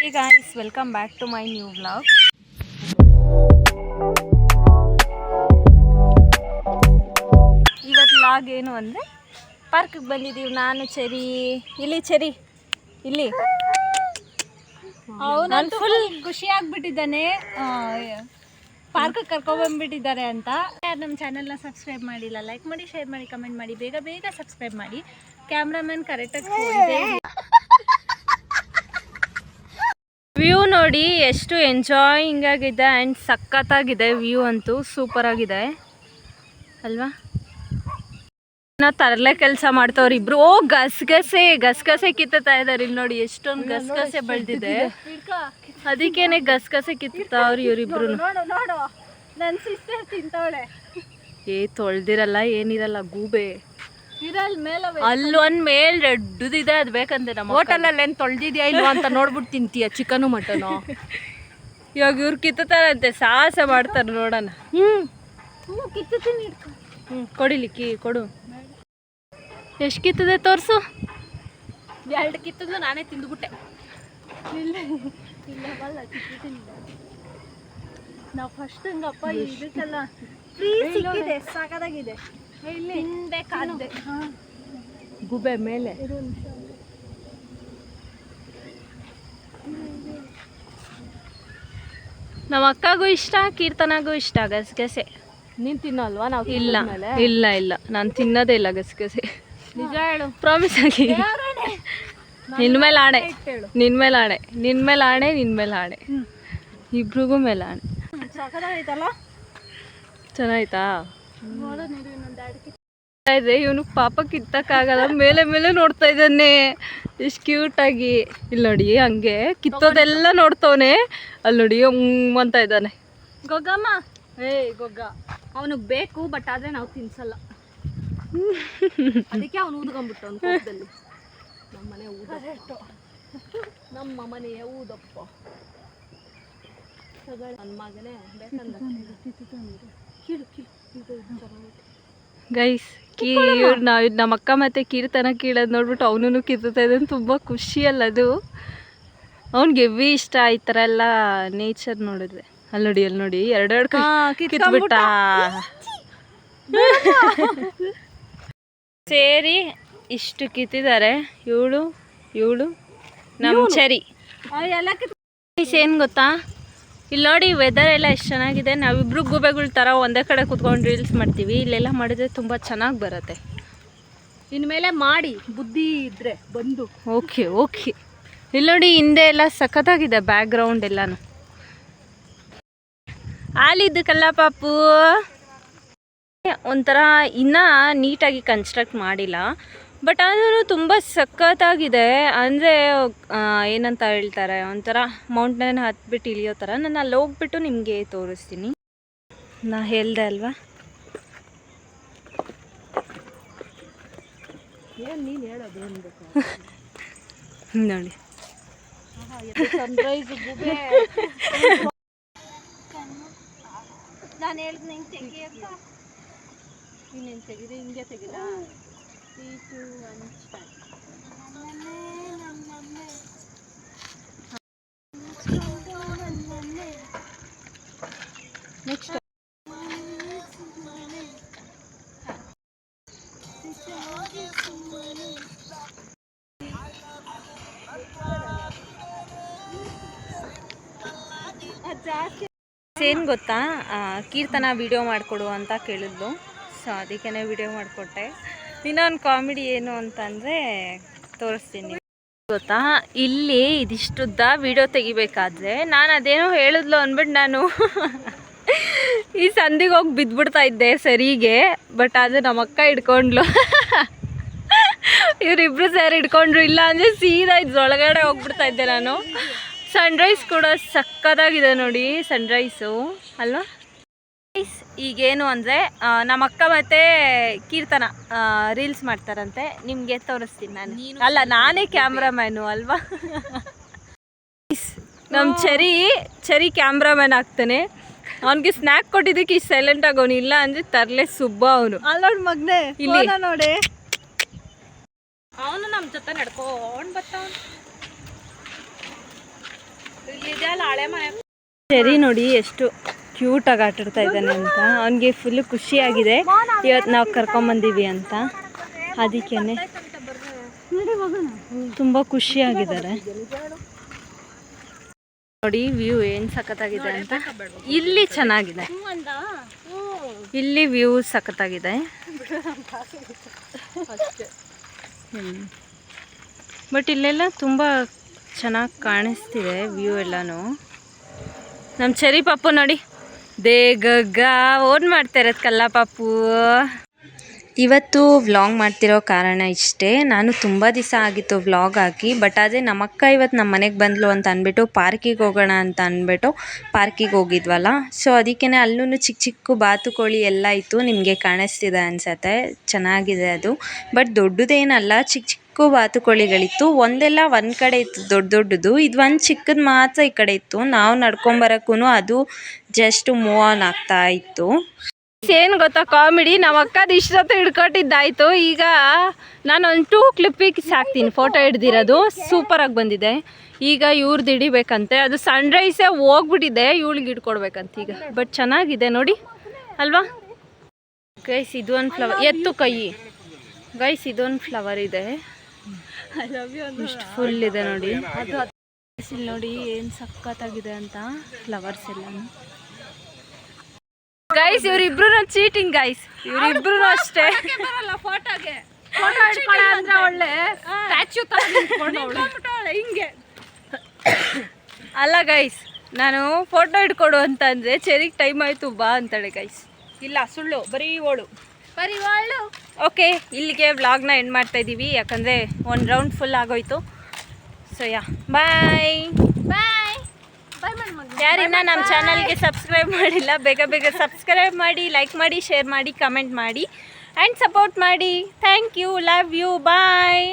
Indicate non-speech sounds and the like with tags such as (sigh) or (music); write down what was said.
Hey guys welcome back to my new blog ಇವತ್ತು log ಏನು ಅಂದರೆ ಪಾರ್ಕಿಗೆ ಬಂದಿದ್ದೀವಿ ನಾನು ಚೆರಿ. ಇಲ್ಲಿ ಚೆರಿ. ಇಲ್ಲಿ. ಅವನಂತೂ ಫುಲ್ ಖುಷಿ ಆಗ್ಬಿಟ್ಟಿದ್ದಾನೆ. ಪಾರ್ಕ್ ಕರ್ಕೊಂಡ್ಬಂದ್ಬಿಟ್ಟಿದ್ದಾರೆ ಅಂತ. ಯಾರು ನಮ್ಮ ಚಾನೆಲ್ನ ಸಬ್ಸ್ಕ್ರೈಬ್ ಮಾಡಿಲ್ಲ ಲೈಕ್ ಮಾಡಿ ಶೇರ್ ಮಾಡಿ ಕಮೆಂಟ್ ಮಾಡಿ ಬೇಗ ಬೇಗ ಸಬ್ಸ್ಕ್ರೈಬ್ ಮಾಡಿ. ಕ್ಯಾಮ್ರಾಮನ್ ಕರೆಕ್ಟಾಗಿ ವ್ಯೂ ನೋಡಿ ಎಷ್ಟು ಎಂಜಾಯಿಂಗ್ ಆಗಿದೆ ಆ್ಯಂಡ್ ಸಖತ್ತಾಗಿದೆ. ವ್ಯೂ ಅಂತೂ ಸೂಪರ್ ಆಗಿದೆ. ಅಲ್ವಾ? ನಾ ತರಲೆ ಕೆಲಸ ಮಾಡ್ತವ್ರು ಇಬ್ರು. ಓ ಗಸಗಸೆ ಗಸಗಸೆ ಕಿತ್ತತಾ ಇದಾರೆ ಇಲ್ಲಿ ನೋಡಿ. ಎಷ್ಟೊಂದು ಗಸಗಸೆ ಬೆಳೆದಿದೆ. ಅದಕ್ಕೇನೆ ಗಸಗಸೆ ಕಿತ್ತಾವ್ರಿ ಇವರಿಬ್ರು ಏ ತೊಳ್ದಿರಲ್ಲ ಏನಿರಲ್ಲ ಗೂಬೆ. ಮೇಲೆ ಅಲ್ಲೊಂದ್ ಮೇಲ್ ರೆಡ್ಡದಿದೆ ಅದ್ ಬೇಕಂತೆ ನಮ್ಮ ಹೋಟೆಲಲ್ಲಿ ಏನು ತೊಳ್ದಿದ್ಯಾ ಇಲ್ವಾ ಅಂತ ನೋಡ್ಬಿಟ್ಟು ತಿಂತೀಯ ಚಿಕನು ಮಟನು? ಇವಾಗ ಇವ್ರು ಕಿತ್ತಾರಂತೆ ಸಾಹಸ ಮಾಡ್ತಾರೆ ನೋಡೋಣ. ಹ್ಮ್. ಹ್ಮ್ ಕೊಡಿಲಿಕ್ಕಿ ಕೊಡು ಎಷ್ಟು ಕಿತ್ತದೆ ತೋರ್ಸು? ಎರಡು ಕಿತ್ತದ ನಾನೇ ತಿಂದ್ಬಿಟ್ಟೆ. ಇಲ್ಲ ಇಲ್ಲ ಬಲ್ಲ ನಾವು ಫಸ್ಟ್ ಹಂಗಪ್ಪ ಇದಕ್ಕೆಲ್ಲ ಫ್ರೀ ಸಿಕ್ಕಿದೆ ಗುಬೆ ಮೇಲೆ. ನಮ್ಮ ಅಕ್ಕಗೂ ಇಷ್ಟ ಕೀರ್ತನಾಗೂ ಇಷ್ಟ ಗಸಗಸೆ. ನೀನು ತಿನ್ನಲ್ವಾ? ನಾವು ಇಲ್ಲ ಇಲ್ಲ ಇಲ್ಲ. ನಾನು ತಿನ್ನೋದೇ ಇಲ್ಲ ಗಸಗಸೆ. ನಿಜ ಹೇಳು. ಪ್ರಾಮಿಸ್ ಆಗಿ ನಿನ್ ಮೇಲೆ ಆಣೆ. ನಿನ್ಮೇಲೆ ನಿನ್ ಮೇಲೆ ಆಣೆ. ನಿನ್ ಮೇಲೆ ಆಣೆ ನಿನ್ ಮೇಲೆ ಆಣೆ. ಇಬ್ರಿಗೂ ಮೇಲೆ ಆಣೆ. ಚೆನ್ನಾಯ್ತಾ ನೋಡು ನೀರು ಇನ್ನೊಂದು ಎರಡು ಕಿತ್ತು ಇದೆ. ಇವನು ಪಾಪ ಕಿತ್ತಕ್ಕಾಗಲ್ಲ. ಮೇಲೆ ಮೇಲೆ ನೋಡ್ತಾ ಇದ್ದಾನೆ. ಇಷ್ಟು ಕ್ಯೂಟ್ ಆಗಿ. ಇಲ್ಲಿ ನೋಡಿ ಹಂಗೆ ಕಿತ್ತೋದೆಲ್ಲ ನೋಡ್ತವನೆ. ಅಲ್ಲಿ ನೋಡಿ ಅಂತ ಇದ್ದಾನೆ. ಗೊಗ್ಗಮ್ಮ? ಏ ಗೊಗ್ಗ. ಅವನಿಗೆ ಬೇಕು ಬಟ್ ಆದ್ರೆ ನಾವು ತಿನ್ಸಲ್ಲ. ಅದಕ್ಕೆ ಅವನು ಊದ್ಕೊಂಬಿಟ್ಟು ಅವ್ನು ಕೋಪದಲ್ಲಿ. ನಮ್ಮ ಮನೆ ಊದಪ್ಪ. ನಮ್ಮ ಮನೆಯ ಊದಪ್ಪ. ನನ್ನ ಮಗನೇ ಗೈಸ್ ಕೀ ಇವ್ರು ನಾವು ನಮ್ಮ ಅಕ್ಕ ಮತ್ತೆ ಕೀರ್ತನ ಕೀಳೋದು ನೋಡ್ಬಿಟ್ಟು ಅವನೂ ಕಿತ್ತುತ್ತಾ ಇದ್ದಾನೆ. ತುಂಬ ಖುಷಿ ಅಲ್ಲ ಅದು. ಅವ್ನಿಗೆ ಎವಿ ಇಷ್ಟ ಈ ಥರ ಎಲ್ಲ ನೇಚರ್ ನೋಡಿದ್ರೆ. ಅಲ್ಲಿ ನೋಡಿ ಅಲ್ಲಿ ನೋಡಿ ಎರಡೆರಡು ಕೈ ಕಿತ್ಬಿಟ್ಟ. (laughs) ಸೇರಿ ಇಷ್ಟು ಕಿತ್ತಿದ್ದಾರೆ. ಇವಳು ಇವಳು ನಮ್ಮ ಕಿತ್ತು ಏನು ಗೊತ್ತಾ? ಇಲ್ಲಿ ನೋಡಿ ವೆದರ್ ಎಲ್ಲ ಎಷ್ಟು ಚೆನ್ನಾಗಿದೆ. ನಾವಿಬ್ರು ಗೂಬೆಗಳ ಥರ ಒಂದೇ ಕಡೆ ಕುತ್ಕೊಂಡು ರೀಲ್ಸ್ ಮಾಡ್ತೀವಿ. ಇಲ್ಲೆಲ್ಲ ಮಾಡಿದ್ರೆ ತುಂಬ ಚೆನ್ನಾಗಿ ಬರುತ್ತೆ. ಇನ್ಮೇಲೆ ಮಾಡಿ ಬುದ್ಧಿ ಇದ್ರೆ ಬಂದು. Okay okay. ಇಲ್ಲಿ ನೋಡಿ ಹಿಂದೆ ಎಲ್ಲ ಸಖತ್ತಾಗಿದೆ ಬ್ಯಾಕ್ಗ್ರೌಂಡ್ ಎಲ್ಲಾನು. ಆಲಿದ್ದಕ್ಕಲ್ಲ ಪಾಪು ಒಂಥರ ಇನ್ನೂ ನೀಟಾಗಿ ಕನ್ಸ್ಟ್ರಕ್ಟ್ ಮಾಡಿಲ್ಲ. ಬಟ್ ಆದರೂ ತುಂಬ ಸಖತ್ತಾಗಿದೆ. ಅಂದರೆ ಏನಂತ ಹೇಳ್ತಾರೆ ಒಂಥರ ಮೌಂಟೇನ್ ಹತ್ಬಿಟ್ಟು ಇಳಿಯೋ ಥರ. ನಾನು ಅಲ್ಲಿ ಹೋಗ್ಬಿಟ್ಟು ನಿಮಗೆ ತೋರಿಸ್ತೀನಿ. ನಾ ಹೇಳ್ದೆ ಅಲ್ವಾ? ಏನು ನೀನು ಹೇಳೋದು ಏನು ಬೇಕು (laughs) ನೋಡಿ ನಾನು ಹೇಳಿದ್ ನಿಂಗೆ ತೆಗಿಯಕ್ಕ? ಇನ್ನೇನು ತೆಗಿದೆ ಹಿಂಗೆ ತೆಗಿದ ಏನು ಗೊತ್ತಾ? ಕೀರ್ತನ ವಿಡಿಯೋ ಮಾಡಿಕೊಡು ಅಂತ ಕೇಳಿದ್ಲು. ಸೊ ಅದಕ್ಕೇ ವಿಡಿಯೋ ಮಾಡಿಕೊಟ್ಟೆ. ಇನ್ನೊಂದು ಕಾಮಿಡಿ ಏನು ಅಂತಂದರೆ ತೋರಿಸ್ತೀನಿ. ಗೊತ್ತಾ? ಇಲ್ಲಿ ಇದಿಷ್ಟುದ್ದ ವಿಡಿಯೋ ತೆಗಿಬೇಕಾದ್ರೆ ನಾನು ಅದೇನೋ ಹೇಳಿದ್ಲು ಅಂದ್ಬಿಟ್ಟು ನಾನು ಈ ಸಂದಿಗೆ ಹೋಗಿ ಬಿದ್ದುಬಿಡ್ತಾ ಇದ್ದೆ ಸರಿಗೆ ಬಟ್ ಅದು ನಮ್ಮ ಅಕ್ಕ ಹಿಡ್ಕೊಂಡ್ಲು. ಇವರಿಬ್ರು ಸೇರಿ ಹಿಡ್ಕೊಂಡ್ರು, ಇಲ್ಲ ಅಂದರೆ ಸೀದಾ ಇದ್ರೊಳಗಡೆ ಹೋಗ್ಬಿಡ್ತಾ ಇದ್ದೆ ನಾನು. ಸನ್ರೈಸ್ ಕೂಡ ಸಕ್ಕತ್ತಾಗಿದೆ ನೋಡಿ ಸನ್ರೈಸು ಅಲ್ವಾ? Guys, ಈಗೇನು ಅಂದರೆ ನಮ್ಮ ಅಕ್ಕ ಮತ್ತೆ ಕೀರ್ತನ ರೀಲ್ಸ್ ಮಾಡ್ತಾರಂತೆ. ನಿಮಗೆ ತೋರಿಸ್ತೀನಿ ನಾನು. ಅಲ್ಲ ನಾನೇ ಕ್ಯಾಮ್ರಾಮ್ಯಾನು ಅಲ್ವಾ? ನಮ್ಮ ಚರಿ ಚರಿ ಕ್ಯಾಮ್ರಾಮ್ಯಾನ್ ಆಗ್ತಾನೆ. ಅವನಿಗೆ ಸ್ನ್ಯಾಕ್ ಕೊಟ್ಟಿದ್ದಕ್ಕೆ ಈ ಸೈಲೆಂಟ್ ಆಗೋನು ಇಲ್ಲ ಅಂದ್ರೆ ತರಲೆ ಸುಬ್ಬ ಅವನು. ಅಲ್ಲೋಡ್ ಮಗ್ನೆ ಇಲ್ಲಿ. ನೋಡಿ. ಅವನು ನಮ್ಮ ಜೊತೆ ನಡ್ಕೊಂಡು ಬರ್ತಾವನು. ಸರಿ ನೋಡಿ ಎಷ್ಟು. ಕ್ಯೂಟಾಗಿ ಆಟಾಡ್ತಾ ಇದ್ದಾನೆ ಅಂತ. ಅವನಿಗೆ ಫುಲ್ಲು ಖುಷಿಯಾಗಿದೆ. ಇವತ್ತು ನಾವು ಕರ್ಕೊಂಬಂದೀವಿ ಅಂತ. ಅದಕ್ಕೇನೆ ತುಂಬ ಖುಷಿಯಾಗಿದ್ದಾರೆ. ನೋಡಿ ವ್ಯೂ ಏನು ಸಖತ್ತಾಗಿದೆ ಅಂತ. ಇಲ್ಲಿ ಚೆನ್ನಾಗಿದೆ. ಇಲ್ಲಿ ವ್ಯೂ ಸಖತ್ತಾಗಿದೆ. ಬಟ್ ಇಲ್ಲೆಲ್ಲ ತುಂಬ ಚೆನ್ನಾಗಿ ಕಾಣಿಸ್ತಿದೆ ವ್ಯೂ ಎಲ್ಲನೂ. ನಮ್ಮ ಚೆರಿ ಪಾಪು ನೋಡಿ. ದೇಗಗ್ಗ ಓನ್ ಮಾಡ್ತಾ ಕಲ್ಲ ಪಾಪು. ಇವತ್ತು ವ್ಲಾಗ್ ಮಾಡ್ತಿರೋ ಕಾರಣ ಇಷ್ಟೇ. ನಾನು ತುಂಬ ದಿವಸ ಆಗಿತ್ತು ವ್ಲಾಗ್ ಹಾಕಿ, ಬಟ್ ಅದೇ ನಮ್ಮಕ್ಕ ಇವತ್ತು ನಮ್ಮ ಮನೆಗೆ ಬಂದಳು ಅಂತ ಅಂದ್ಬಿಟ್ಟು ಪಾರ್ಕಿಗೆ ಹೋಗೋಣ ಅಂತ ಅಂದ್ಬಿಟ್ಟು ಪಾರ್ಕಿಗೆ ಹೋಗಿದ್ವಲ್ಲ. ಸೊ ಅದಕ್ಕೇ ಅಲ್ಲೂ ಚಿಕ್ಕ ಚಿಕ್ಕ ಬಾತುಕೋಳಿ ಎಲ್ಲ ಇತ್ತು. ನಿಮಗೆ ಕಾಣಿಸ್ತಿದೆ ಅನಿಸತ್ತೆ. ಚೆನ್ನಾಗಿದೆ ಅದು. ಬಟ್ ದೊಡ್ಡದೇನಲ್ಲ ಚಿಕ್ಕ ಚಿಕ್ಕ ಬಾತುಕೋಳಿಗಳಿತ್ತು. ಒಂದೆಲ್ಲ ಒಂದು ಕಡೆ ಇತ್ತು, ದೊಡ್ಡ ದೊಡ್ಡದು. ಇದು ಒಂದು ಚಿಕ್ಕದು ಮಾತ್ರ ಈ ಕಡೆ ಇತ್ತು. ನಾವು ನಡ್ಕೊಂಬರಕ್ಕೂ ಅದು ಜಸ್ಟ್ ಮೂವ್ ಆನ್ ಆಗ್ತಾ ಇತ್ತು. ಏನು ಗೊತ್ತಾ ಕಾಮಿಡಿ ನಮ್ಮ ಅಕ್ಕದ ಇಷ್ಟೊತ್ತು ಹಿಡ್ಕೊಟ್ಟಿದ್ದಾಯ್ತು. ಈಗ ನಾನು ಒಂದು ಟೂ ಕ್ಲಿಪ್ಪಿಗೆ ಸಾಕ್ತೀನಿ. ಫೋಟೋ ಹಿಡ್ದಿರೋದು ಸೂಪರಾಗಿ ಬಂದಿದೆ. ಈಗ ಇವ್ರದ್ದು ಹಿಡಿಬೇಕಂತೆ. ಅದು ಸನ್ರೈಸೇ ಹೋಗ್ಬಿಟ್ಟಿದೆ, ಇವಳಿಗೆ ಹಿಡ್ಕೊಡ್ಬೇಕಂತ ಈಗ. ಬಟ್ ಚೆನ್ನಾಗಿದೆ ನೋಡಿ, ಅಲ್ವಾ? ಗೈಸ್ ಇದು ಒಂದು ಫ್ಲವರ್ ಎತ್ತು ಕೈ. ಗೈಸ್ ಇದೊಂದು ಫ್ಲವರ್ ಇದೆ. ಫುಲ್ ಇದೆ ನೋಡಿ. ನೋಡಿ ಏನು ಸಖತ್ತಾಗಿದೆ ಅಂತ ಫ್ಲವರ್ಸ್ ಎಲ್ಲ ಗೈಸ್ ಇವರಿಬ್ರು ಚೀಟಿಂಗ್ ಗೈಸ್ ಇವ್ರಿಬ್ರು ಅಷ್ಟೇ. ಬರಲ್ಲ ಫೋಟೋಗೆ ಫೋಟೋ ಹಿಡ್ಕೊಳ್ಳೋ ಅಂದ್ರೆ ಒಳ್ಳೆ ಸ್ಟ್ಯಾಚ್ಯೂ ತರ ನಿಂತ್ಕೊಂಡವ್ಳೆ. ಹಿಂಗೆ. ಅಲ್ಲ ಗೈಸ್ ನಾನು ಫೋಟೋ ಹಿಡ್ಕೊಡು ಅಂತ ಅಂದ್ರೆ ಚೆರಿಗೆ ಟೈಮ್ ಆಯ್ತು ಬಾ ಅಂತಾಳೆ ಗೈಸ್ ಇಲ್ಲ ಸುಳ್ಳು ಬರೀ ಓಳು ಬರೀ ಓಳು ಓಕೆ ಇಲ್ಲಿಗೆ ವ್ಲಾಗ್ನ ಎಂಡ್ ಮಾಡ್ತಾ ಇದ್ದೀವಿ ಯಾಕಂದರೆ ಒಂದು ರೌಂಡ್ ಫುಲ್ ಆಗೋಯ್ತು. ಸೊ ಯಾ ಬಾಯ್ ಬಾಯ್ ಯಾರಿನ್ನ ನಮ್ಮ ಚಾನಲ್ಗೆ ಸಬ್ಸ್ಕ್ರೈಬ್ ಮಾಡಿಲ್ಲ ಬೇಗ ಬೇಗ ಸಬ್ಸ್ಕ್ರೈಬ್ ಮಾಡಿ ಲೈಕ್ ಮಾಡಿ ಶೇರ್ ಮಾಡಿ ಕಮೆಂಟ್ ಮಾಡಿ ಆ್ಯಂಡ್ ಸಪೋರ್ಟ್ ಮಾಡಿ. Thank you love you bye